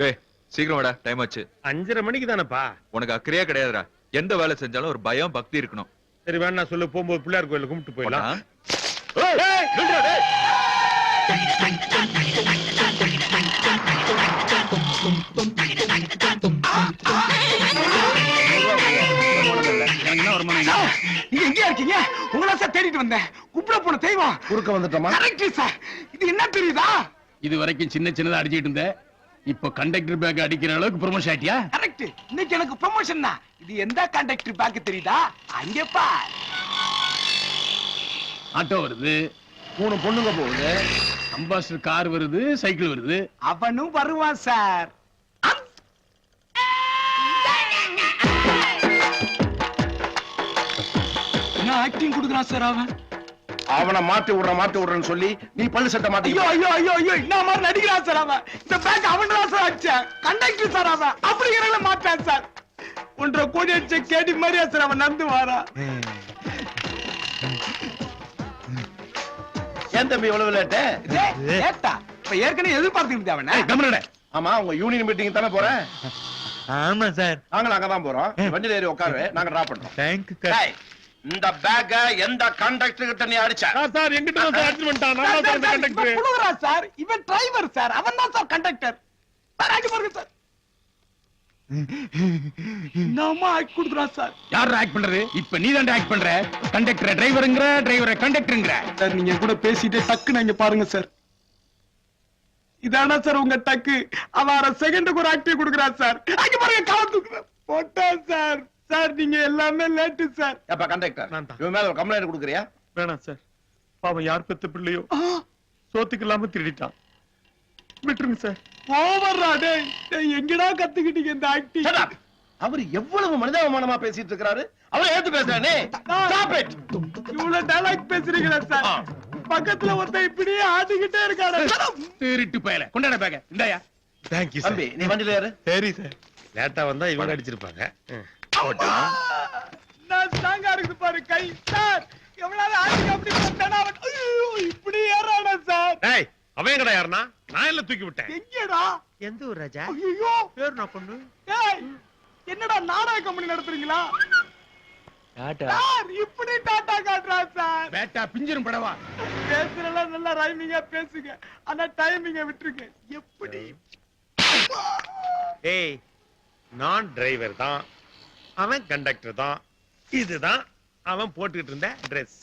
டேய் சீக்கிரம் வாடா டைம் ஆச்சு. அஞ்சரை மணிக்கு தானேப்பா? உனக்கு அக்கறையா கிடையாதுடா. எந்த வேலை செஞ்சாலும் ஒரு பயம் பக்தி இருக்கணும். சரி வேணா சொல்லு போகும்போது பிள்ளையார் கோயில கும்பிட்டு போயிடலாம். நீங்க எங்கயா இருக்கீங்க? உங்களா சார் தேடிட்டு வந்தேன். குப்பிட போன தெய்வம். குறுக்க வந்துட்டோமா? கரெக்ட் சார் இது என்ன தெரியுதா? இது வரைக்கும் சின்ன சின்னதா அடிச்சிட்டு இருந்த இப்போ கண்டக்டர் பேக் அடிக்கிற அளவுக்கு ப்ரொமோஷன் ஆயிட்டியா? கரெக்ட் இன்னைக்கு எனக்கு ப்ரமோஷன் தான். இது எந்த கண்டக்டர் பேக் தெரியுதா? அங்கே பார். ஆட்டோ வருது மூணு பொண்ணுங்க போகுது அம்பாசிடர் கார் வருது சைக்கிள் வருது. அவனும் வருவான் சார் என்ன ஆக்டிங் கொடுக்குறான் சார் அவன்? அவனை மாட்டி விடுற மாட்டி விடுறேன்னு சொல்லி நீ பல்லு சட்டை மாட்டி ஐயோ ஐயோ ஐயோ ஐயோ என்ன மாதிரி நடிக்கிறான் சார் அவன். இந்த பேக் அவன் தான் சார் அடிச்சேன். கண்டக்டர் சார் அவன். அப்படிங்கிறத மாட்டான் சார். ஒன்றரை கோடி அடிச்ச கேடி மாதிரியா சார் அவன் நந்து வாரா. ஏன் தம்பி இவ்வளவு லேட்டு ஏட்டா இப்ப ஏற்கனவே எதிர்பார்த்துக்கிட்டு அவன. கமலட ஆமா உங்க யூனியன் மீட்டிங் தானே போறேன்? ஆமா சார். நாங்களும் அங்கதான் போறோம். வண்டியில ஏறி உட்காரு. நாங்க டிராப் பண்றோம். தேங்க் டேய், இந்த பேக்க எந்த கண்டக்டர் கிட்ட நீ அடிச்ச? சார் எங்கிட்ட தான் சார் அடிச்சு பண்ணிட்டான் நான் தான் சார் கண்டக்டர் புழுகுறா சார் இவன் டிரைவர் சார். அவன் தான் சார் கண்டக்டர் சார் ஆக்கி பாருங்க சார். நாம ஆக்கி கொடுக்குறான் சார்? யார் ஆக்ட் பண்றது? இப்ப நீ தான் ஆக்ட் பண்ற. கண்டக்டர் டிரைவருங்கிற டிரைவரை கண்டக்டருங்கிற சார் நீங்க கூட பேசிட்டே டக்குன்னு இங்க பாருங்க சார். இதானா சார் உங்க டக்கு? அவன் அரை செகண்டுக்கு ஒரு ஆக்டிவ் கொடுக்குறான் சார். அங்க பாருங்க தூக்குறேன் போட்டேன் சார். சார் நீங்க எல்லாமே லேட்டு சார். எப்ப கண்டக்டர். இவன் மேல ஒரு கம்ப்ளைண்ட் கொடுக்குறியா? வேணாம் சார். பாவம் யார் பெத்த பிள்ளையோ. சோத்துக்கு இல்லாம திருடிட்டான். விட்டுருங்க சார். ஓவர்ரா டேய் எங்கடா கத்துக்கிட்டீங்க இந்த ஆக்டிங். அவர் எவ்வளவு மனிதாபமானமா பேசிட்டு இருக்காரு அவரை ஏத்து பேசுறானே Stop it. இவ்வளவு டைலாக் பேசுறீங்களா சார். பக்கத்துல ஒருத்தன் இப்படியே ஆடிக்கிட்டே இருக்காரு திருட்டு பயல. கொண்டாட பேக இந்தாயா. தேங்க்யூ தம்பி நீ வண்டியில ஏறு. சரி சார் லேட்டா வந்தா இவங்க அடிச்சிருப்பாங்க. நான் ஸ்ட்ராங்கா இருக்குது பாரு கை. சார் எவ்வளவு ஆடிக்கு அப்படி ஐயோ இப்படி ஏறானா சார்? டேய் அவன் எங்கடா யாருனா நான் எல்லாம் தூக்கி விட்டேன்? எங்கடா? எந்த ஊர் ராஜா? ஐயோ பேர் நான் பொண்ணு? ஏய் என்னடா நாடக கம்பெனி நடத்துறீங்களா? சார் இப்படி டாட்டா காட்டுறா சார். பேட்டா பிஞ்சிரும் படவா? பேசுறதெல்லாம் நல்லா ரைமிங்கா பேசுங்க. ஆனா டைமிங்க விட்டுருங்க. எப்படி? ஏய் நான் டிரைவர் தான். அவன் கண்டக்டர் தான். இதுதான் அவன் போட்டுக்கிட்டு இருந்த Dress.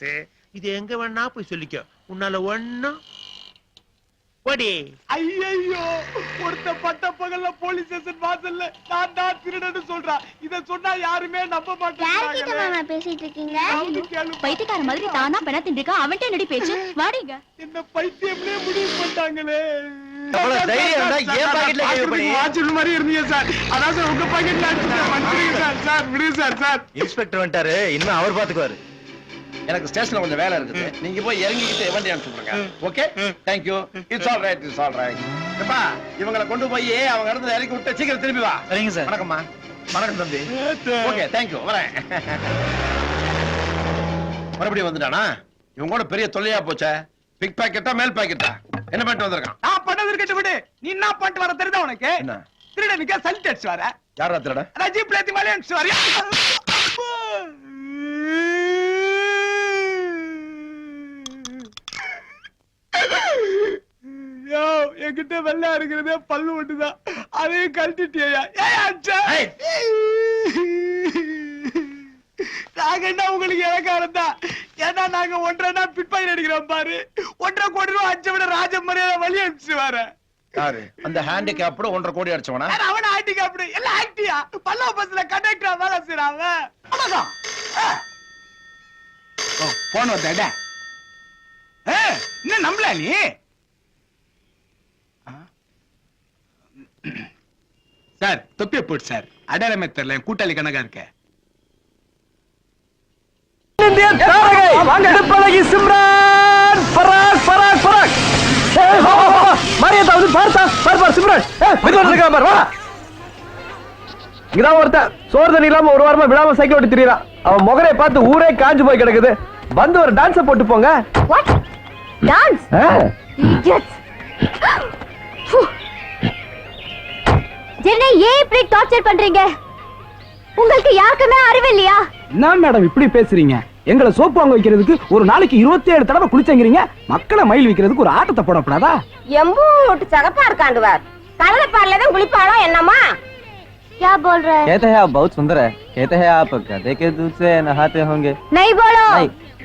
இது எங்க வேணா போய் சொல்லிக்கோ. உன்னால போடி ஐயோ ஒருத்த பட்ட பகல்ல போலீஸ் ஸ்டேஷன் வாசல்ல நான் தான் திருடன்னு சொல்றான் இத சொன்னா யாருமே நம்ப யார்கிட்ட மாட்டாங்க பேசிட்டு இருக்கீங்க? கேளு. பைத்தியக்கார மாதிரி தானா பெணா திண்டிருக்கா அவன்கிட்ட என்னடி பேச்சு? வாடிங்க. என்ன பைத்தியம்னே முடிவு பண்ணிட்டாங்களே. அவ்வளவு தைரியம் இருந்தா என் பாக்கெட்ல கை வைப்ப நீ? வாட்சில் மாதிரி இருந்தீங்க சார். அதான் சார் உங்க பாக்கெட்ல அடிச்சுட்டேன் வந்துருங்க சார் சார் விடுங்க சார் சார். இன்ஸ்பெக்டர் வந்துட்டாரு. இனிமே அவர் பாத்துக்குவாரு. எனக்கு ஸ்டேஷன்ல கொஞ்சம் வேலை இருக்குது. நீங்க போய் இறங்கிக்கிட்டு வண்டி அனுப்பிச்சுடுங்க okay thank you it's all right it's all right எப்பா இவங்களை கொண்டு போய் அவங்க இடத்துல இறக்கி விட்டு சீக்கிரம் திரும்பி வா. சரிங்க சார். வணக்கம்மா. வணக்கம் தம்பி. ஓகே தேங்க் யூ வரேன். மறுபடியும் வந்துட்டானா? இவங்க கூட பெரிய தொல்லையா போச்சே. பிக் பாக்கெட்டா மேல் பாக்கெட்டா என்ன பண்ணிட்டு வந்திருக்கான்? பண்ணது இருக்கட்டும் விடு நீ என்ன பண்ணிட்டு வர தெரியுதா உனக்கு? திருடனுக்கு சல்ட் அடிச்சு வர யாரா திருட? ரஜிப் பிளேத்தி மேலே அடிச்சு வர என்கிட்ட வெள்ளா இருக்கிறதே பல்லு ஒட்டுதான் அதையும் கழட்டிட்டியா. நாங்க என்ன உங்களுக்கு இலக்காரம் தான்? ஏன்னா நாங்க ஒன்றரை பிட்பாக்கெட் அடிக்கிறோம் பாரு. ஒன்றரை கோடி ரூபாய் அடிச்ச விட ராஜ மரியாதை வழி அடிச்சு வரேன் யாரு? அந்த ஹேண்டிகேப்டு ஒன்றரை கோடி அடிச்சவனா? அவன அப்படி எல்லாம் ஆக்டியா. பல்லவ பஸ்ல கண்டக்டரா வேலை செய்யறாங்க போன் வந்தா என்ன நம்பல நீ? சார் தொப்பிய போட்டு சார்? அடையாளமே தெரியல. என் கூட்டாளி கணக்கா இருக்க சிம்ரான் பராக் பராக் பராக் மரியாதை பார்த்தா பார் பார் சிம்ரன். இருக்கா பார் வா. இங்கதான் ஒருத்தன். சோறு தண்ணி இல்லாம ஒரு வாரமா விடாம சைக்கிள் ஓட்டி திரியறான் அவன் முகரை பார்த்து ஊரே காஞ்சு போய் கிடக்குது. வந்து ஒரு டான்ஸ போட்டு போங்க. டான்ஸ் என்ன ஏன் இப்படி டார்ச்சர் பண்றீங்க? உங்களுக்கு யாருக்குமே அறிவு இல்லையா? என்ன மேடம் இப்படி பேசுறீங்க? எங்களை சோப்பு வாங்க வைக்கிறதுக்கு ஒரு நாளைக்கு இருபத்தி ஏழு தடவை குளிச்சங்கிறீங்க மக்களை மயில் வைக்கிறதுக்கு ஒரு ஆட்டத்தை போடக்கூடாதா எம்பூட்டு சகப்பா இருக்காண்டுவார் கடலைப்பாடுல தான் குளிப்பாளோ என்னம்மா क्या बोल रहे हैं कहते हैं आप बहुत सुंदर है कहते हैं आप गधे के दूध से नहाते होंगे नहीं बोलो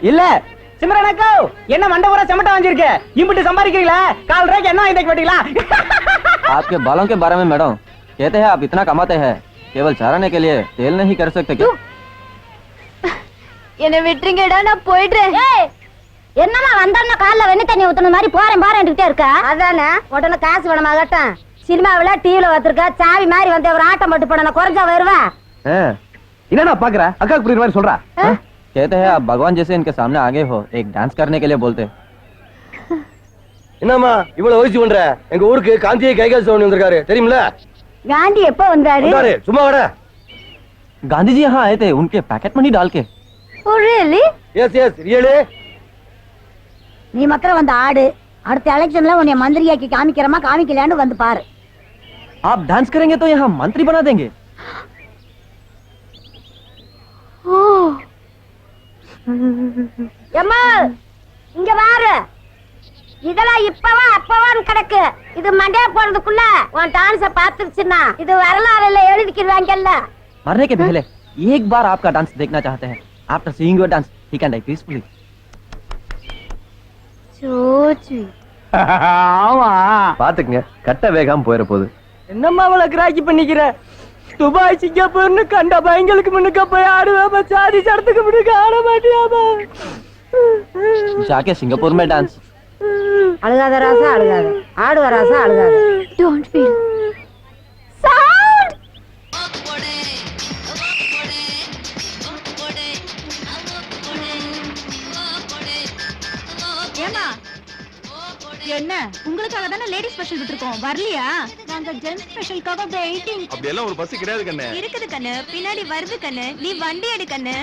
இல்ல சிம்ரனக்கோ என்ன மண்டை பூரா செமட்ட வாங்கிருக்க இம்பிட்டு சம்பாதிக்கிறீங்களா கால் ரேக்கு என்ன வாங்கி போட்டீங்களா आपके बालों के बारे में मैडम कहते हैं आप इतना कमाते हैं केवल चराने के लिए तेल नहीं कर सकते क्या என்ன விட்டுருங்கடா நான் போயிடுறேன் என்னம்மா வந்தோம்னா கால்ல வெண்ணி தண்ணி ஊத்துன மாதிரி போறேன் போறேன்ட்டுட்டே இருக்க அதானே உடனே காசு வேணுமாகட்டும் சினிமாவுல டிவில வந்திருக்க சாவி மாதிரி வந்து ஒரு ஆட்டம் போட்டு போன குறைஞ்சா வருவேன் हैं? என்னடா பாக்குற அக்காக்கு புரியுற மாதிரி சொல்றா हाँ? कहते हैं आप भगवान जैसे इनके सामने आगे हो एक डांस करने के लिए बोलते என்னம்மா இவ்வளவு வயசு பண்ற எங்க ஊருக்கு காந்தியை கைகால் சோழன் வந்திருக்காரு தெரியுமில காந்தி எப்ப வந்தாரு வந்தாரு சும்மா வர गांधी जी यहाँ आए थे उनके पैकेट मनी डाल के oh really yes yes really நீ மாத்திரம் வந்த ஆடு அடுத்த எலெக்ஷன்ல உன்னை மந்திரியாக்கி காமிக்கிறமா காமிக்கலையான்னு வந்து பாரு आप डांस करेंगे तो यहाँ मंत्री बना देंगे ஓ எம்மா இங்க பாரு இதெல்லாம் இப்பவா அப்பவான்னு கிடக்கு இது மண்டே போறதுக்குள்ள உன் டான்ஸ பாத்துருச்சுன்னா இது வரலாறுல எழுதிக்கிறாங்கல்ல मरने के पहले एक बार आपका डांस देखना चाहते हैं After seeing your dance, he can die peacefully. Joji. பாத்துக்கங்க கட்ட வேகாம போயிட போகுது என்னம்மா அவளை கிராக்கி பண்ணிக்கிற? துபாய் சிங்கப்பூர்னு கண்ட பயங்களுக்கு முன்னுக்க போய் ஆடுவாம சாதி சடத்துக்கு முன்னுக்கு ஆட மாட்டியாமா ஜாக்கே சிங்கப்பூர் டான்ஸ் அழுகாத ராசா அழுகாத. ஆடுவ ராசா அழுகாத. டோன்ட் ஃபீல் என்ன? உங்களுக்காக தானே லேடி ஸ்பெஷல் விட்டுருக்கோம். வரலையா? நாங்க ஜென்ஸ் ஸ்பெஷலுக்காக வெயிட்டிங் அப்படி எல்லாம் ஒரு பஸ் கிடையாது கண்ணு. இருக்குது கண்ணு. பின்னாடி வருது கண்ணு. நீ வண்டி எடு கண்ணு.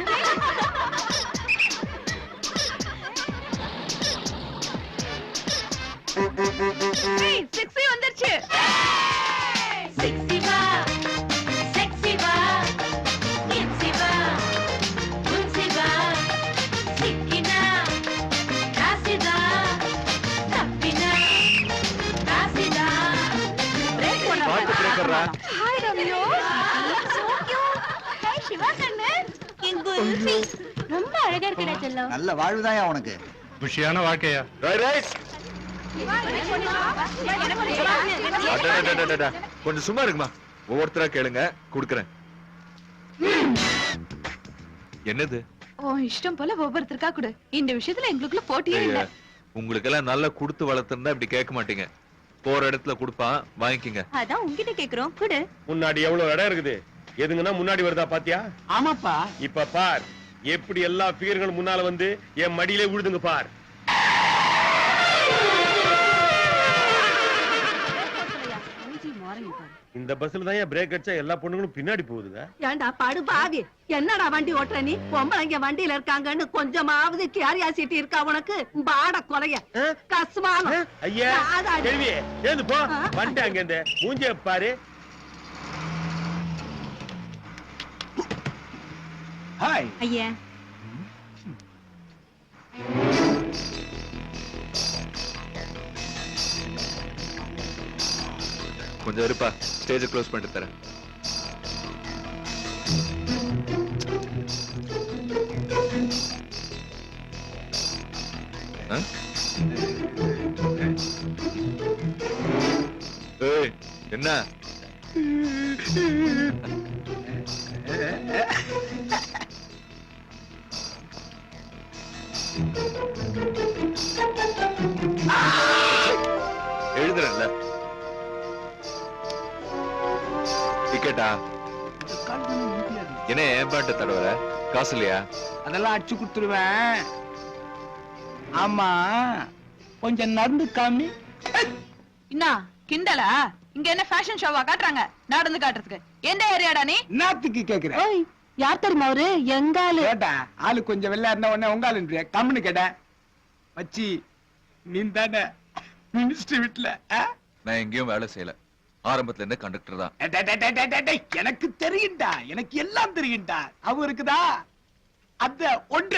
சிக்ஸி வந்துருச்சு. அழகா இருக்குடா செல்லம். நல்ல வாழ்வுதாயா உனக்கு? குஷியான வாழ்க்கையா. கொஞ்சம் சும்மா இருக்குமா ஒவ்வொருத்தரா கேளுங்க குடுக்கறேன் என்னது? ஓ இஷ்டம் போல ஒவ்வொருத்தருக்கா கொடு. இந்த விஷயத்துல எங்களுக்குள்ள போட்டியே இல்ல. உங்களுக்கெல்லாம் நல்லா கொடுத்து வளர்த்திருந்தா இப்படி கேட்க மாட்டீங்க. போற இடத்துல கொடுப்பான் வாங்கிக்கங்க. அதான் உன்கிட்ட கேக்குறோம். குடு. முன்னாடி எவ்வளவு இடம் இருக்குது? எதுங்கன்னா முன்னாடி வருதா பாத்தியா? ஆமாப்பா. இப்ப பார். எப்படி எல்லா பிகர்களும் முன்னால வந்து என் மடியிலே விழுதுங்க பார். இந்த பஸ்ல தான் ஏன் பிரேக் அடிச்சா எல்லா பொண்ணுங்களும் பின்னாடி போகுதுங்க? ஏண்டா படு பாவி என்னடா வண்டி ஓட்டுற நீ? பொம்பளைங்க வண்டியில இருக்காங்கன்னு கொஞ்சமாவது கியாரியாசிட்டி இருக்கா உனக்கு? பாட? கசுமானம் ஆ? ஐயா. கேள்வி ஏது போ. வந்துட்டு அங்க இருந்து மூஞ்சிய பாரு. ஹாய் ஐயா. கொஞ்சம் இருப்பா ஸ்டேஜ் க்ளோஸ் பண்ணிட்டு தரேன். என்ன? எழுதுறேன்ல. டிக்கெட்டா என்ன ஏன் பாட்டு தடவர காசு இல்லையா? அதெல்லாம் அடிச்சு கொடுத்துருவேன். ஆமா. கொஞ்சம் நடந்து காமி. என்ன கிண்டலா? இங்க என்ன ஃபேஷன் ஷோவா காட்டுறாங்க? நடந்து காட்டுறதுக்கு. எந்த ஏரியாடா நீ? நாத்துக்கு கேக்குறேன் யார் தெரியுமா அவரு? எங்காலு கேட்டா ஆளு கொஞ்சம் வெள்ளா இருந்தா உடனே உங்காலுன்றிய கம்முன்னு கேட்டேன் மச்சி நீ தானே? மினிஸ்டர் வீட்டுல நான் எங்கேயும் வேலை செய்யல. ஆரம்பத்துல இருந்தே கண்டக்டர் தான். எனக்கு தெரியும்டா. எனக்கு எல்லாம் தெரியும்டா. அவ இருக்குதா அந்த ஒன்ற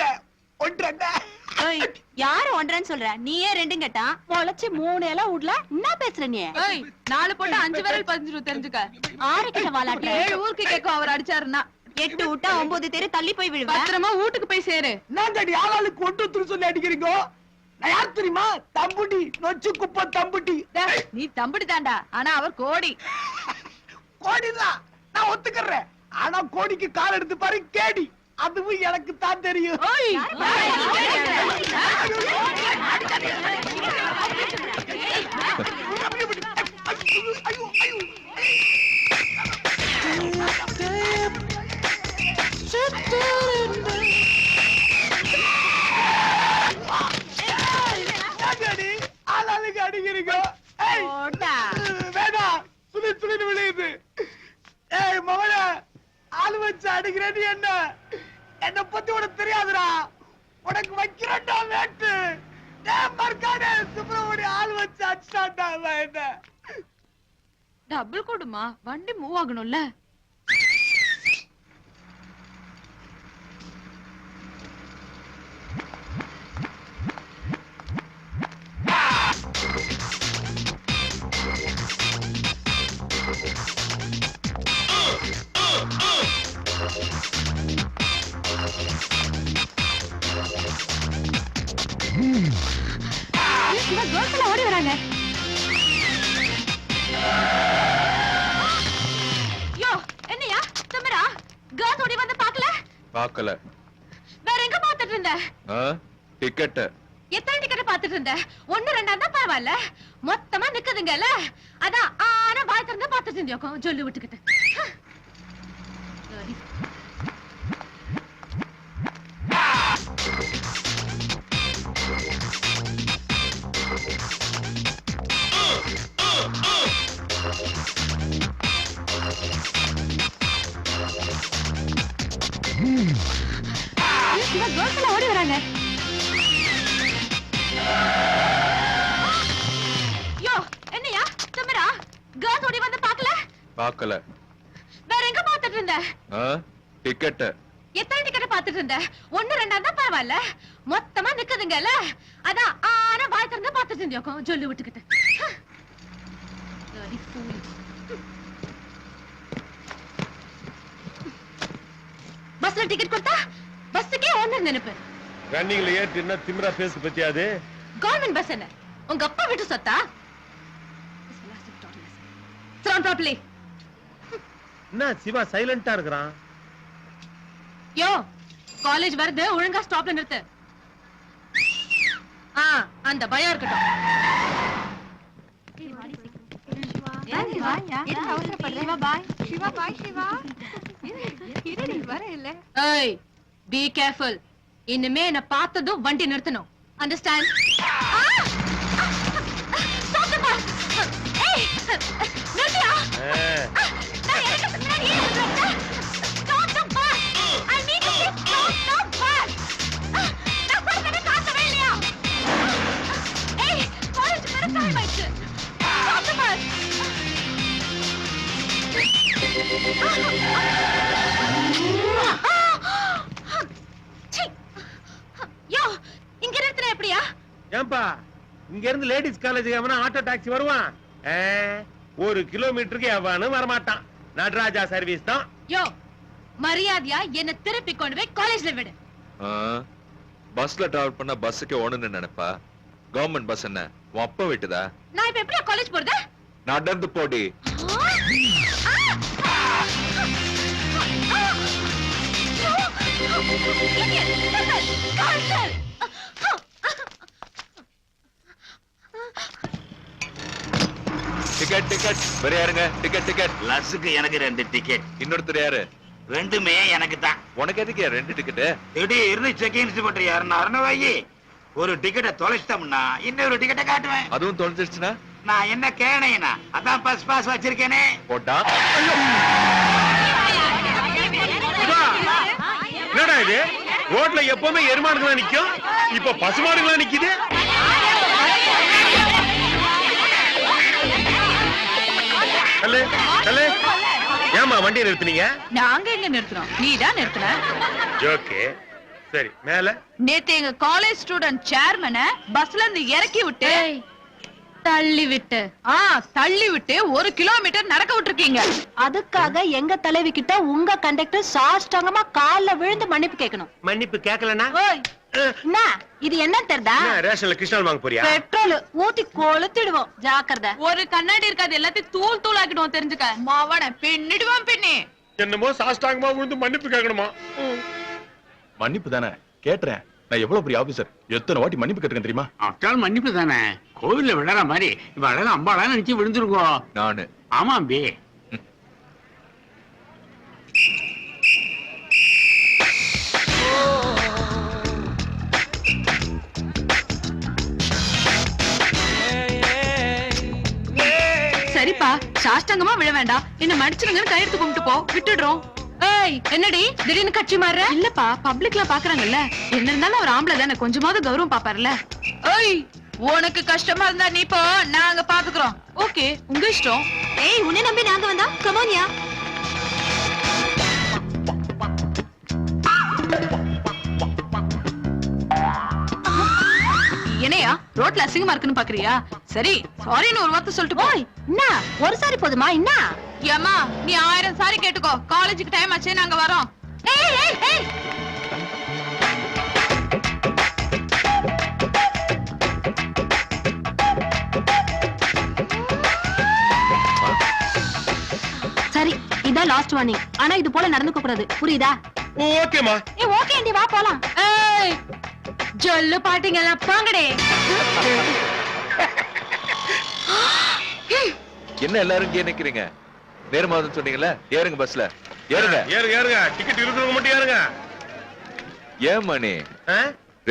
ஒன்ற யாரு ஒன்றன்னு சொல்ற? நீயே ரெண்டும் கேட்டா. முளைச்சு மூணு எல்லாம் விடல என்ன பேசுற நீ? நாலு போட்டு அஞ்சு விரல் பதிஞ்சிரும் தெரிஞ்சுக்க. ஆறு கிட்ட வாலாட்ட. ஏழு ஊருக்கு கேட்கும் அவர் அடிச்சாருன்னா. எட்டு விட்டா ஒன்பது தெரு தள்ளி போய் விழுவ பத்திரமா வீட்டுக்கு போய் சேரு என்னடி ஆளாளுக்கு ஒன்று ஒருத்தர் சொல்லி அடிக்கிறீங்க நான் யார் தெரியுமா தம்புட்டி நொச்சு குப்பை தம்புட்டி நீ தம்பிடி தாண்டா ஆனா அவர் கோடி கோடிதான் நான் ஒத்துக்கிறேன் ஆனா கோடிக்கு கால் எடுத்து பாரு கேடி அதுவும் எனக்கு தான் தெரியும் ஓய் ஐயோ, ஐயோ. அடிக்கிறேன்னு என்ன என்ன பத்தி உனக்கு தெரியாதுடா உனக்கு வைக்கிறேன்டா வேட்டு ஏன் மறுக்கானே சுப்பிரமணிய ஆள் வச்சு அடிச்சான்டா அவன் என்ன டபுள் கொடுமா வண்டி மூவ் ஆகணும்ல பார்க்கல. வேற எங்க பாத்துட்டு இருந்த? டிக்கெட் எத்தனை டிக்கெட் பாத்துட்டு இருந்த? ஒண்ணு ரெண்டா தான் பரவாயில்ல. மொத்தமா நிக்குதுங்கல்ல. அதான் ஆனா வாய் திறந்து பாத்துட்டு இருந்தியோக்கும் சொல்லி விட்டுக்கிட்டு. சரி. இந்த பாக்கல பார்க்கல. வேற எங்க பாத்துட்டு இருந்த? டிக்கெட் எத்தனை டிக்கெட் பாத்துட்டு இருந்த? ஒண்ணு ரெண்டா தான் பரவாயில்ல. மொத்தமா நிக்குதுங்கல்ல. அதான் ஆனா வாய் திறந்து பாத்துட்டு இருந்தியோக்கும் சொல்லி விட்டுக்கிட்டு. பஸ்ல டிக்கெட் கொடுத்தா பஸ்ஸுக்கே ஓனர் நினைப்பு ரன்னிங்ல ஏற்றினா திமிரா பேசு பத்தியாது. கவர்மெண்ட் பஸ் என்ன? உங்க அப்பா வீட்டு சொத்தா? Sit properly. என்ன சிவா சைலண்டா இருக்கிறான் யோ காலேஜ் வருது ஒழுங்கா ஸ்டாப்ல நிறுத்து ஆ அந்த பயம் இருக்கட்டும் ஏய் பி கேர்ஃபுல் இனிமே என்ன பார்த்ததும் வண்டி நிறுத்தணும் அண்டர்ஸ்டாண்ட் நிறுத்தியா ஏன்பா இங்க இருந்து லேடிஸ் காலேஜ் எவனா ஆட்டோ டாக்ஸி வருவான்? ஒரு கிலோமீட்டருக்கு எவனும் வரமாட்டான். நடராஜா சர்வீஸ் தான். யோ மரியாதையா என்ன திருப்பி கொண்டு போய் காலேஜ்ல விடு. பஸ்ல டிராவல் பண்ண பஸ்ஸுக்கே ஓடணும்னு நினைப்பா? கவர்மெண்ட் பஸ் என்ன? உன் அப்பா விட்டுதா? நான் இப்ப எப்படியா காலேஜ் போறது? நடந்து போடி. டிக்கெட் டிக்கெட் வேற யாருங்க? டிக்கெட் டிக்கெட் லஸ்ஸுக்கு எனக்கு ரெண்டு டிக்கெட் இன்னொருத்தர் யாரு? ரெண்டுமே எனக்கு தான் உனக்கு எதுக்கு ரெண்டு டிக்கெட்டு திடீர்னு செக் இன்ஸ்பெக்டர் யாருன்னு வையி ஒரு டிக்கெட்டை தொலைச்சிட்டோம்னா இன்னொரு டிக்கெட்டை காட்டுவேன். அதுவும் தொலைஞ்சிருச்சுன்னா? நான் என்ன கேனையனா அதான் பஸ் பாஸ் வச்சிருக்கேனே. போட்டா? என்னடா இது? ரோட்ல எப்பவுமே எருமாடுகளா நிக்கும். இப்ப பசுமாடுகளா நிக்குது. தள்ளு தள்ளு ஏமா வண்டியை நிறுத்துனீங்க? நாங்க எங்க நிறுத்துறோம்? நீ தான் நிறுத்துன. ஜோக்கு. சரி மேல. நேத்து எங்க காலேஜ் ஸ்டூடெண்ட் சேர்மனை பஸ்ல இருந்து இறக்கி விட்டு தள்ளி விட்டு ஆ தள்ளி விட்டு ஒரு கிலோமீட்டர் நடக்க விட்டுருக்கீங்க. அதுக்காக எங்க தலைவி கிட்ட உங்க கண்டக்டர் சாஷ்டாங்கமா கால்ல விழுந்து மன்னிப்பு கேட்கணும். மன்னிப்பு கேட்கலனா? ஓய் என்ன? இது என்ன தெரிதா ரேஷன்ல கிருஷ்ணன் வாங்க போறியா? பெட்ரோல் ஊத்தி கொளுத்திடுவோம். ஜாக்கிரதை. ஒரு கண்ணாடி இருக்காது எல்லாத்தையும் தூள் தூள் ஆக்கிடுவோம் தெரிஞ்சுக்க. மாவன பின்னிடுவான் பின்னி. என்னமோ சாஷ்டாங்கமா விழுந்து மன்னிப்பு கேட்கணுமா? மன்னிப்பு தானே கேட்டுறேன். நான் எவ்வளவு பெரிய ஆபீசர் எத்தனை வாட்டி மன்னிப்பு கேட்டிருக்கேன் தெரியுமா? அட்டால் மன்னிப்பு தானே. கோவில்ல விழற மாதிரி அழகா அம்பாளா நினைச்சு விழுந்துருக்கோம் நானு. ஆமா அம்பி. சரிப்பா சாஷ்டாங்கமா விழ வேண்டாம். என்ன மடிச்சிருங்கன்னு கையெடுத்து கும்பிட்டு போ. விட்டுடுறோம். ஏய் என்னடி? திடீர்னு கட்சி மாறுற? இல்லப்பா பப்ளிக்ல பாக்குறாங்கல்ல. என்ன இருந்தாலும் அவர் ஆம்பளை தானே கொஞ்சமாவது கௌரவம் பாப்பாருல்ல. ஏய் உனக்கு கஷ்டமா இருந்தா நீ போ நாங்க பாத்துக்கிறோம். ஓகே உங்க இஷ்டம். ஏய் உன்னை நம்பி நாங்க வந்தா கமோனியா என்னையா? ரோட்ல அசிங்கமா இருக்குன்னு பாக்குறியா? சரி சாரின்னு ஒரு வார்த்தை சொல்லிட்டு போய் என்ன ஒரு சாரி போதுமா? என்ன ஏமா நீ ஆயிரம் சாரி கேட்டுக்கோ. காலேஜுக்கு டைம் ஆச்சு நாங்க வரோம். ஏய் ஏய் ஏய் சரி இதான் லாஸ்ட் வார்னிங் ஆனா இது போல நடந்துக்க கூடாது புரியுதா ஓகேமா ஏ ஓகே ஆண்டி வா போலாம். ஜொல்லு பாட்டிங்கெல்லாம் பாங்கடே. என்ன எல்லாரும் இங்கே நிக்கிறீங்க? நேரமாவது சொன்னீங்கல்ல? ஏறுங்க பஸ்ல ஏறுங்க. ஏறுங்க ஏறுங்க. டிக்கெட் இருக்கிறவங்க மட்டும் ஏறுங்க. ஏன் மணி?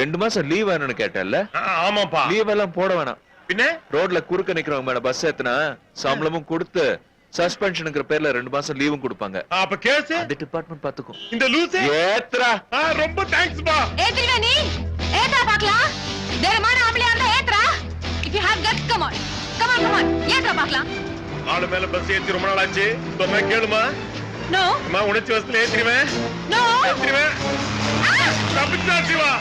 ரெண்டு மாசம் லீவ் வேணும்னு கேட்டல்ல ஆமாப்பா. லீவ் எல்லாம் போட வேணாம். பின்ன? ரோட்ல குறுக்க நிக்கிறவங்க மேல பஸ் ஏத்துனா சம்பளமும் கொடுத்து சஸ்பென்ஷனுங்கிற பேர்ல ரெண்டு மாசம் லீவும் கொடுப்பாங்க. அப்ப கேஸ்? அந்த டிபார்ட்மெண்ட் பாத்துக்கும். இந்த லூசு? ஏத்ரா ஆ, ரொம்ப தேங்க்ஸ் பா. ஏத்துறியா நீ? ஏத்தா பாக்கலாம் தைரியமான ஆம்பளையா இருந்தா ஏத்துறா? If you have guts come on come on come on ஏத்துறா பாக்கலாம் ஆளு மேல பஸ் ஏத்தி ரொம்ப நாள் ஆச்சு சொன்னா கேளுமா? நோ அம்மா உணர்ச்சி வசத்துல ஏத்திடுவேன் நோ ஏத்திடுவேன் தப்பிச்சா சிவா.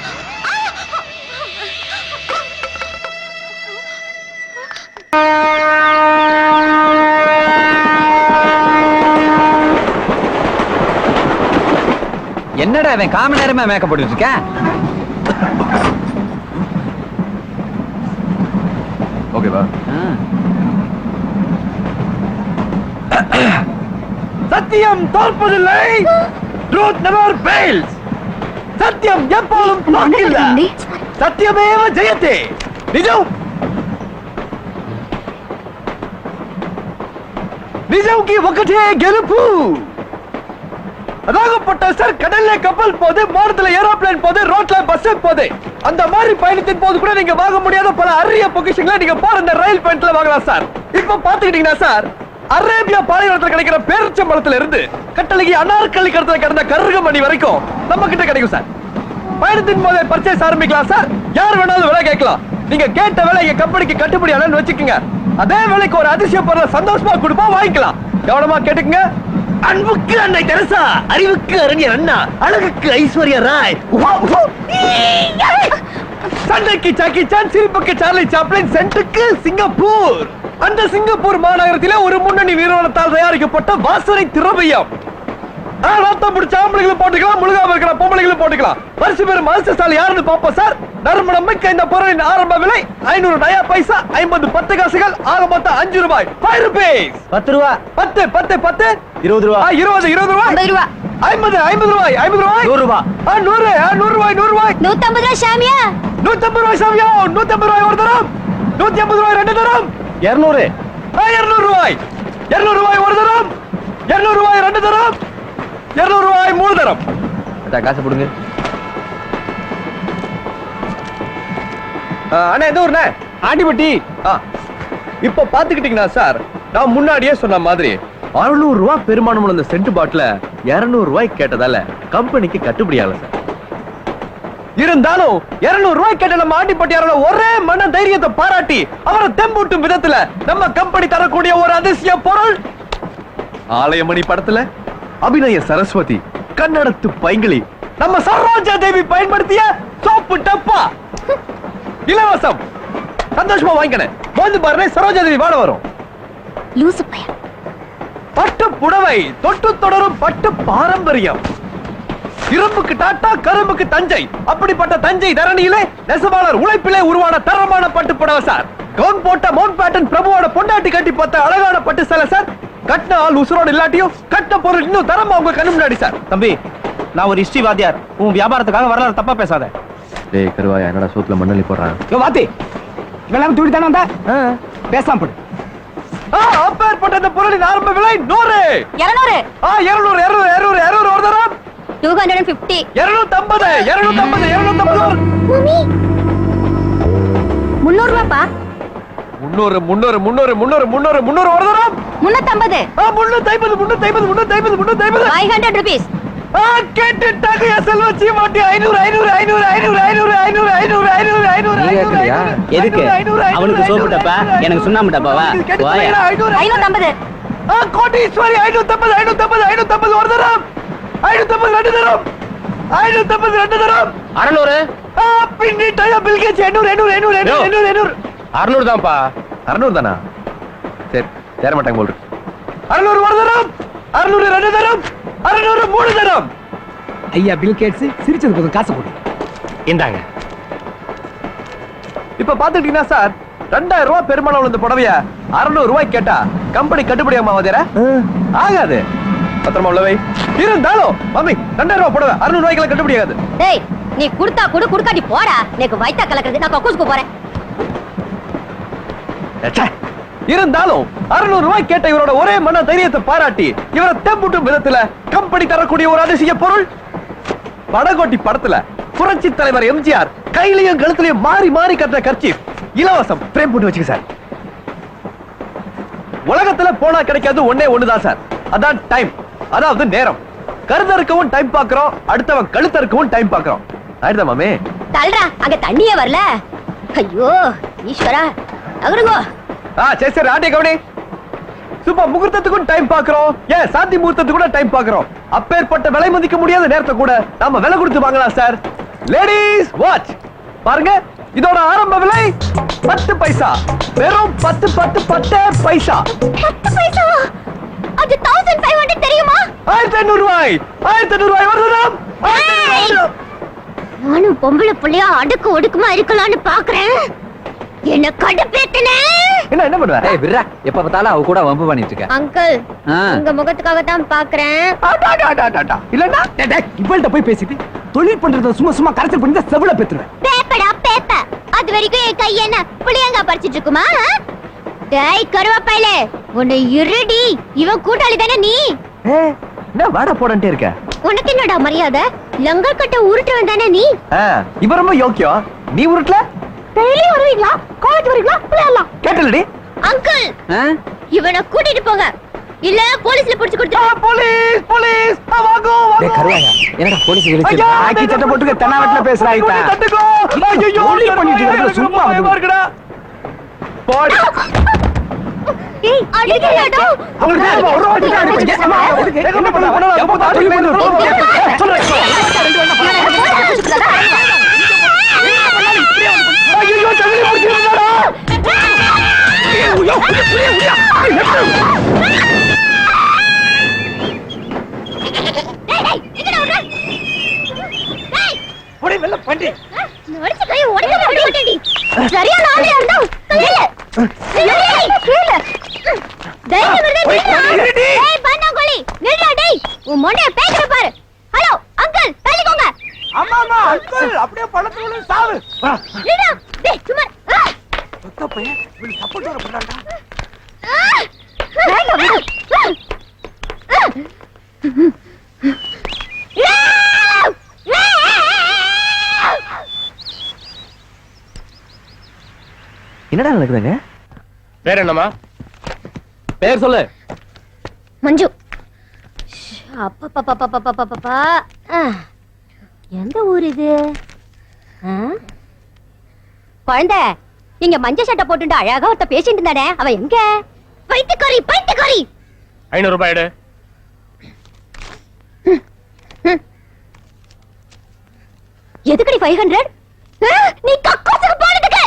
என்னடா அவன் காம நேரமா மேக்கப் போட்டுட்டு இருக்கேன்? ஓகேவா சத்தியம் தோற்பதில்லை ட்ரூத் நெவர் ஃபெயில்ஸ் சத்தியம் எப்போதும் தோற்கில்லை சத்தியமேவ ஜெயத்தே நிஜம் నిజంకి ఒకటే గెలుపు அதாகப்பட்ட சார் கடல்ல கப்பல் போது மோரத்துல ஏரோப்ளேன் போது ரோட்ல பஸ் போது. அந்த மாதிரி பயணத்தின் போது கூட நீங்க வாங்க முடியாத பல அரிய பொக்கிஷங்களை நீங்க போற இந்த ரயில் பயணத்துல வாங்கலாம் சார். இப்ப பாத்துக்கிட்டீங்கன்னா சார் அரேபியா பாலைவனத்துல கிடைக்கிற பேரிச்சம்பளத்துல இருந்து கட்டளகி அனார்கலி கடத்துல கிடந்த கருகமணி வரைக்கும் நம்ம கிட்ட கிடைக்கும் சார். பயணத்தின் போதே பர்ச்சேஸ் ஆரம்பிக்கலாம் சார். யார் வேணாலும் விலை கேட்கலாம். நீங்க கேட்ட விலை எங்க கம்பெனிக்கு கட்டுப்படி ஆனன்னு வச்சுக்கோங்க. அதே விலைக்கு ஒரு அதிசயப்படுற பொருளை சந்தோஷமா கொடுப்போம் வாங்கிக்கலாம். கவனமா கேட்டுக்கங்க. அன்புக்கு அன்னை தெரசா அறிவுக்கு அறிஞர் அண்ணா அழகுக்கு ஐஸ்வர்யா ராய். சண்டைக்கு சாக்கி சான் சிரிப்புக்கு சார்லி சாப்ளின் சென்ட்டுக்கு சிங்கப்பூர். அந்த சிங்கப்பூர் மாநகரத்திலே ஒரு முன்னணி நிறுவனத்தால் தயாரிக்கப்பட்ட வாசனை திரவியம். ஆ, ரத்தம் பிடிச்ச ஆம்பளைங்களும் போட்டுக்கலாம் முழுகாம இருக்கிற பொம்பளைங்களும் போட்டுக்கலாம். வருஷம் பேரும் மனசுசாலி யாருன்னு பாப்போம் சார். நறுமணம் மிக்க இந்த பொருளின் ஆரம்ப விலை ஐநூறு நயா பைசா ஐம்பது பத்து காசுகள் ஆக மொத்தம் அஞ்சு ரூபாய். ஃபைவ் ருபீஸ் பத்து ரூபா. பத்து பத்து பத்து? இருபது ரூபா. இருபது இருபது ரூபாய்? ஐம்பது ரூபா. ஐம்பது ஐம்பது ரூபாய் ஐம்பது ரூபாய்? நூறு ரூபாய் ஆ, நூறு நூறு ரூபாய் நூறு ரூபாய். நூத்தம்பது ரூபா சாமியா நூத்தம்பது ரூபாய் சாமியா நூத்தம்பது ரூபாய் ஒரு தரம். நூத்தி ஐம்பது ரூபாய் ரெண்டு தரம். இருநூறு. இருநூறு ரூபாய். இருநூறு ரூபாய் ஒரு தரம். இருநூறு ரூபாய் ரெண்டு தரம். இருநூறு ரூபாய் மூணு தரம் காசு கொடுங்க அண்ணா எந்த ஊர்ண்ணே? ஆண்டிப்பட்டி. ஆ இப்ப பாத்துக்கிட்டீங்கன்னா சார் நான் முன்னாடியே சொன்ன மாதிரி அறுநூறு ரூபாய் பெருமானம் உள்ள இந்த சென்ட் பாட்டில இருநூறு ரூபாய் கேட்டதால கம்பெனிக்கு கட்டுப்படியாகல சார். இருந்தாலும் இருநூறு ரூபாய் கேட்ட நம்ம ஆண்டிப்பட்டியாரோட ஒரே மன தைரியத்தை பாராட்டி அவரை தெம்பூட்டும் விதத்துல நம்ம கம்பெனி தரக்கூடிய ஒரு அதிசய பொருள் ஆலயமணி படத்துல அபிநய சரஸ்வதி கன்னடத்து பைங்கிளி நம்ம சரோஜா தேவி பயன்படுத்திய சோப்பு டப்பா. இலவசம். சந்தோஷமா வாங்கிக்கணும் வந்து பாருங்க சரோஜா தேவி வாட வரும். லூசு பையன். பட்டு புடவை தொட்டு தொடரும் பட்டு பாரம்பரியம். இரும்புக்கு டாட்டா கரும்புக்கு தஞ்சை. அப்படிப்பட்ட தஞ்சை தரணியிலே நெசவாளர் உழைப்பிலே உருவான தரமான பட்டு புடவை சார். கவுன் போட்ட மவுண்ட் பேட்டன் பிரபுவோட பொண்டாட்டி கட்டி பார்த்த அழகான பட்டு சேலை சார். கட்டின ஆள் உசுரோடு இல்லாட்டியும் கட்டின பொருள் இன்னும் தரமா உங்க கண்ணு முன்னாடி சார் தம்பி நான் ஒரு ஹிஸ்டரி வாத்தியார் உன் வியாபாரத்துக்காக வரலாறு தப்பா பேசாத. டேய் கருவாயா என்னடா சூத்துல மண்ணலி போடுறான் வாத்தி இவெல்லாம் தூடி தானே வந்தா? பேசாம போடு. அப்பேற்பட்ட இந்த பொருளின் ஆரம்ப விலை நூறு. இருநூறு. ஆ இருநூறு இருநூறு இருநூறு இருநூறு ஒரு தரம். டூ ஹண்ட்ரட் அண்ட் பிப்டி இருநூத்தம்பது இருநூத்தம்பது இருநூத்தம்பது. முன்னூறு ரூபாப்பா முன்னூறு முன்னூறு முன்னூறு முன்னூறு முன்னூறு முன்னூறு ஒரு தரம் முன்னூத்தம்பது ஆ முன்னூத்தி ஐம்பது முன்னூத்தி ஐம்பது முன்னூத்தி ஐம்பது முன்னூத்தி ஐம்பது ஃபைவ் ஹண்ட்ரட் ருபீஸ் கேட்டுட்டாங்க என் செல்வச்சி மாட்டி ஐநூறு ஐநூறு ஐநூறு ஐநூறு ஐநூறு ஐநூறு ஐநூறு ஐநூறு ஐநூறு ஐநூறு எதுக்கு அவனுக்கு சோப்பு டப்பா எனக்கு சுண்ணாம்பு டப்பாவா ஐநூத்தம்பது ஆ கோட்டீஸ்வரி ஐநூத்தம்பது ஐநூத்தம்பது ஐநூத்தம்பது ஒரு தரம் ஐநூத்தம்பது ரெண்டு தரம் ஐநூத்தம்பது ரெண்டு தரம் அறநூறு பின்னிட்டாயா பில்கேட்ஸ் எண்ணூறு எண்ணூறு எண்ணூறு எண்ணூறு எண்ணூறு எண்ணூறு அறுநூறு தான்ப்பா. அறுநூறு தானா? சரி தேர மாட்டாங்க போல் அறுநூறு ஒரு தரம் அறுநூறு ரெண்டு தரம் அறுநூறு மூணு தரம். ஐயா பில் கேட்ஸ் சிரிச்சது போதும் காசு போடு இந்தாங்க. இப்ப பாத்துக்கிட்டீங்கன்னா சார் ரெண்டாயிரம் ரூபாய் பெருமாள் இந்த புடவைய அறுநூறு ரூபாய் கேட்டா கம்பெனி கட்டுப்படியாமா வாதியார ஆகாது பத்திரமா உள்ளவை. இருந்தாலும் மம்மி ரெண்டாயிரம் ரூபாய் புடவை அறுநூறு ரூபாய்க்கு கட்டுப்படி ஆகாது. டேய் நீ குடுத்தா குடு குடுக்காட்டி போடா. எனக்கு வயித்தா கலக்குறது நான் கக்கூஸ்க்கு போறேன். இருந்தாலும் அறுநூறு ரூபாய் கேட்ட இவரோட ஒரே மன தைரியத்தை பாராட்டி இவரை தெம்புட்டும் விதத்துல கம்பெனி தரக்கூடிய ஒரு அதிசய பொருள். படகோட்டி படத்துல புரட்சி தலைவர் எம்ஜிஆர் கையிலையும் கழுத்துலயும் மாறி மாறி கட்டுற கர்ச்சி இலவசம். பிரேம் போட்டு வச்சுக்க சார் உலகத்துல போனா கிடைக்காது ஒண்ணே ஒண்ணுதான் சார் அதான் டைம் அதாவது நேரம். கருதறுக்கவும் டைம் பாக்குறோம் அடுத்தவன் கழுத்த இருக்கவும் டைம் பாக்குறோம். ஆயிடுதா மாமே? தள்ளுடா அங்க தண்ணியே வரல. ஐயோ ஈஸ்வரா. சரி சரி ஆட்டே கவனி. சும்மா முகூர்த்தத்துக்கும் டைம் பாக்குறோம் ஏன் சாந்தி முகூர்த்தத்துக்கு கூட டைம் பாக்குறோம் அப்பேற்பட்ட விலை மதிக்க முடியாத நேரத்தை கூட நாம விலை கொடுத்து வாங்கலாம் சார் லேடிஸ் வாட்ச் பாருங்க இதோட ஆரம்ப விலை பத்து பைசா. வெறும் பத்து பத்து பத்து பைசா. பத்து பைசா? அது தௌசண்ட் ஃபைவ் ஹண்ட்ரட் தெரியுமா? ஆயிரத்தி ஐநூறு ரூபாய் ஆயிரத்தி ஐநூறு ரூபாய் வருதும் நானும் பொம்பளை புள்ளையா அடுக்கு ஒடுக்குமா இருக்கலாம்னு பாக்குறேன். என்ன கடுப்பேத்தனே? என்ன என்ன பண்ணுவ? ஏய் விர்ரா எப்ப பார்த்தாலும் அவ கூட வம்பு பண்ணிட்டு இருக்க. அங்கிள். உங்க முகத்துக்காக தான் பாக்குறேன் இல்லன்னா? இவள்கிட்ட போய் பேசிட்டு தொழில் பண்றத சும்மா சும்மா கரைச்சல் பண்ணி செவில பெத்துருவேன். பேப்படா பேப்ப. அது வரைக்கும் என் கை என்ன புளியங்கா பறிச்சிட்டு இருக்குமா? டேய் கருவாப்பையிலே உன்னை இருடி. இவன் கூட்டாளி தானே நீ? ஏ, என்ன வாட போடன்ட்டே இருக்க? உனக்கு என்னடா மரியாதை? லங்கர் கட்ட உருட்டுவன் தானே நீ? இவ ரொம்ப யோக்கியம். நீ உருட்டல? டெய்லி வருவீங்களா காலேஜ் வருவீங்களா விளையாடலாம் கேட்டலடி அங்கிள் இவனை கூட்டிட்டு போங்க இல்ல போலீஸ்ல புடிச்சு கொடுத்து போலீஸ் போலீஸ் வாங்கோ வாங்கோ கருவாயா என்னடா போலீஸ் ஐயா, ஆக்கி சட்டை போட்டுக்க தென்னாவட்டில பேசுறாங்க போலீஸ் தட்டுக்கோ. ஐயையோ, தொழில் பண்ணிட்டு ரொம்ப சும்மா பயமா இருக்குடா. போடி. ஏய் அடிக்கலடா அவங்களுக்கு? ஒரு வாட்டி அடிப்பீங்க. என்ன பண்ண, பண்ணலாம். எப்ப பார்த்தாலும் தொழில் பண்ணிட்டு இருக்கோம். சொல்றேன். ஐயோ தண்ணி பிடிச்சிருந்தாடா உன் மொண்டைய பேக்கிற பாரு. ஹலோ அங்கிள் தள்ளிக்கோங்க. ஆமா ஆமா அங்கிள் அப்படியே பழத்துல சாவு. என்னடா நடக்குதுங்க? பேர் என்னம்மா? பேர் சொல்லு. மஞ்சு. அப்பா பாப்பா பாப்பா பாப்பா எந்த ஊர் இது? குழந்தை இங்க மஞ்சள் சட்டை போட்டுட்டு அழகா ஒருத்த பேசிட்டு இருந்தானே அவன் எங்க? பைத்துக்கோரி பைத்துக்கோரி ஐநூறு ரூபாய் எடு. எதுக்கடி ஃபைவ் ஹண்ட்ரட் நீ கக்கோசுக்கு போனதுக்கு!